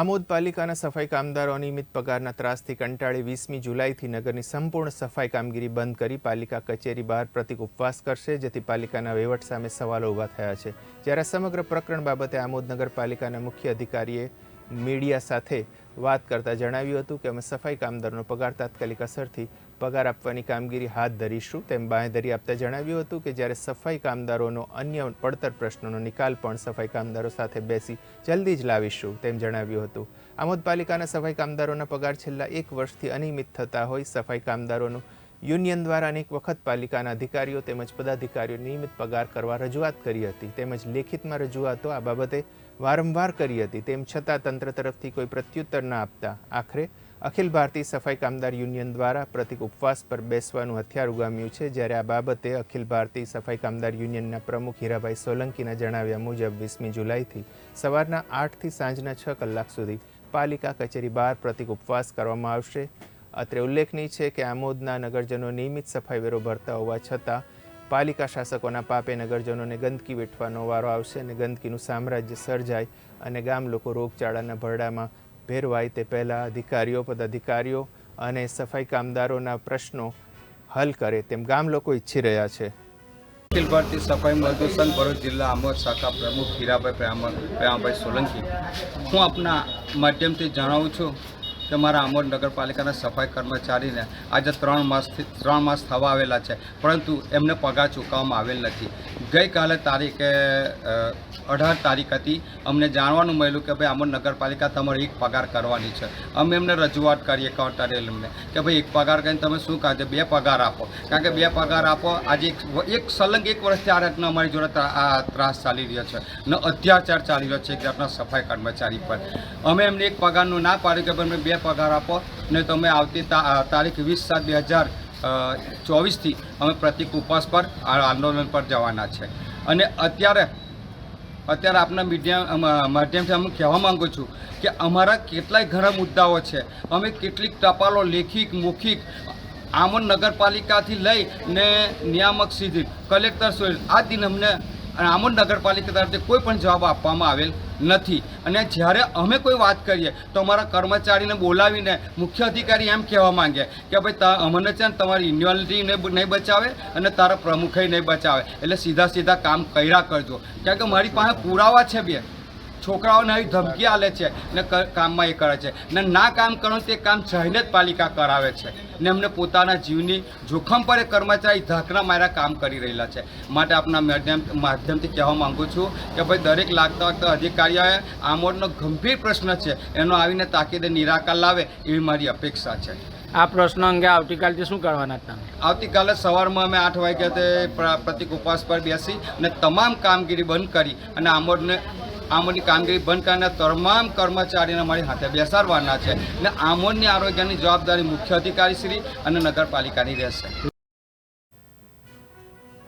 આમોદ પાલિકાના સફાઈ કામદારો અનિયમિત પગારના ત્રાસથી કંટાળી વીસમી જુલાઈથી નગરની સંપૂર્ણ સફાઈ કામગીરી બંધ કરી પાલિકા કચેરી બહાર પ્રતિક ઉપવાસ કરશે, જેથી પાલિકાના વહીવટ સામે સવાલો ઊભા થયા છે. જ્યારે સમગ્ર પ્રકરણ બાબતે આમોદ નગરપાલિકાના મુખ્ય અધિકારીએ મીડિયા સાથે વાત કરતાં જણાવ્યું હતું કે અમે સફાઈ કામદારનો પગાર તાત્કાલિક અસરથી પગાર આપવાની કામગીરી હાથ ધરીશું. તેમ બાંહેધરી આપતા જણાવ્યું હતું કે જ્યારે સફાઈ કામદારોનો અન્ય પડતર પ્રશ્નોનો નિકાલ પણ સફાઈ કામદારો સાથે બેસી જલ્દી જ લાવીશું તેમ જણાવ્યું હતું. આમોદ પાલિકાના સફાઈ કામદારોના પગાર છેલ્લા એક વર્ષથી અનિયમિત થતા હોય સફાઈ કામદારોનું યુનિયન દ્વારા અનેક વખત પાલિકાના અધિકારીઓ તેમજ પદાધિકારીઓ નિયમિત પગાર કરવા રજૂઆત કરી હતી તેમજ લેખિતમાં રજૂઆતો આ બાબતે વારંવાર કરી હતી તેમ છતાં તંત્ર તરફથી કોઈ પ્રત્યુત્તર ન આપતા આખરે અખિલ ભારતીય સફાઈ કામદાર યુનિયન દ્વારા પ્રતિક ઉપવાસ પર બેસવાનું હથિયાર ઉગામ્યું છે જ્યારે આ બાબતે અખિલ ભારતીય સફાઈ કામદાર યુનિયનના પ્રમુખ હીરાભાઈ સોલંકીના જણાવ્યા મુજબ વીસમી જુલાઈથી સવારના આઠથી સાંજના છ કલાક સુધી પાલિકા કચેરી બહાર પ્રતિક ઉપવાસ કરવામાં આવશે. અત્રે ઉલ્લેખનીય છે કે આમોદના નગરજનો નિયમિત સફાઈ વેરો ભરતા હોવા છતાં પાલિકા શાસકોના પાપે નગરજનોને ગંદકી વેઠવાનો વારો આવશે અને ગંદકીનું સામ્રાજ્ય સર્જાય અને ગામ લોકો રોગચાળાના ભરડામાં ભેરવાય તે પહેલાં અધિકારીઓ, પદાધિકારીઓ અને સફાઈ કામદારોના પ્રશ્નો હલ કરે તેમ ગામ લોકો ઈચ્છી રહ્યા છે. અખિલ ભારતીય સફાઈ મજદૂર સંઘ ભરૂચ જિલ્લા આમોદ શાખા પ્રમુખ હીરાભાઈ પ્રેમ- પ્રેમાભાઈ સોલંકી. હું આપના માધ્યમથી જણાવું છું કે મારા આમોદ નગરપાલિકાના સફાઈ કર્મચારીને આજે ત્રણ માસથી ત્રણ માસ થવા આવેલા છે, પરંતુ એમને પગાર ચૂકવવામાં આવેલ નથી. ગઈકાલે તારીખે અઢાર તારીખ હતી. અમને જાણવાનું મળ્યું કે ભાઈ આમોદ નગરપાલિકા તમારે એક પગાર કરવાની છે. અમે એમને રજૂઆત કરીએ કાઉન્ટરે એમને કે ભાઈ એક પગાર કરીને તમે શું કાઢે બે પગાર આપો. કારણ કે બે પગાર આપો આજે એક એક સલંગ એક વર્ષથી આ રીતના અમારી જોડે આ ત્રાસ ચાલી રહ્યો છે. ને અત્યાચાર ચાલી રહ્યો છે એક જાતના સફાઈ કર્મચારી પર. અમે એમને એક પગારનું ના પાડ્યું કે ભાઈ અમને પગાર આપો ને તમે આવતી તારીખ વીસ સાત બે હજાર ચોવીસથી અમે પ્રતિક ઉપવાસ પર આંદોલન પર જવાના છે. અને અત્યારે અત્યારે આપના મીડિયા માધ્યમથી હું કહેવા માંગુ છું કે અમારા કેટલાય ઘણા મુદ્દાઓ છે. અમે કેટલીક ટપાલો લેખિક, મૌખિક, આમોદ નગરપાલિકાથી લઈ ને નિયામક સુધી, કલેક્ટર સુધી, આ દિન અમને આમોદ નગરપાલિકા તરફથી કોઈ પણ જવાબ આપવામાં આવેલ નથી. અને જ્યારે અમે કોઈ વાત કરીએ, તો અમારા કર્મચારીને બોલાવીને મુખ્ય અધિકારી એમ કહેવા માંગે કે ભાઈ અમને છે ને તમારી યુનિવર્સિટી નહીં બચાવે અને તારા પ્રમુખે નહીં બચાવે. એટલે સીધા સીધા કામ કર્યા કરજો. કારણ કે મારી પાસે પુરાવા છે બે. છોકરાઓને આવી ધમકી આલે છે ને કામમાં એ કરે છે. ને ના કામ કરો તે કામ જઈને જ પાલિકા કરાવે છે. ને એમને પોતાના જીવની જોખમ પર એ કર્મચારી ધાકના મારા કામ કરી રહેલા છે. માટે આપના માધ્યમ માધ્યમથી કહેવા માગું છું કે ભાઈ દરેક લાગતા વખતે અધિકારીઓએ આમોડનો ગંભીર પ્રશ્ન છે. એનો આવીને તાકીદે નિરાકાર લાવે એવી મારી અપેક્ષા છે. આ પ્રશ્ન અંગે આવતીકાલથી શું કરવાના તમે? આવતીકાલે સવારમાં અમે આઠ વાગ્યા તે પ્રતિક ઉપવાસ પર બેસી અને તમામ કામગીરી બંધ કરી અને આમોદને આમોદની કામગીરી બંધ કરીને તમામ કર્મચારીને મારી હાથે બેસાડવાના છે. અને આમોદની આરોગ્યની જવાબદારી મુખ્ય અધિકારી શ્રી અને નગરપાલિકાની રહેશે.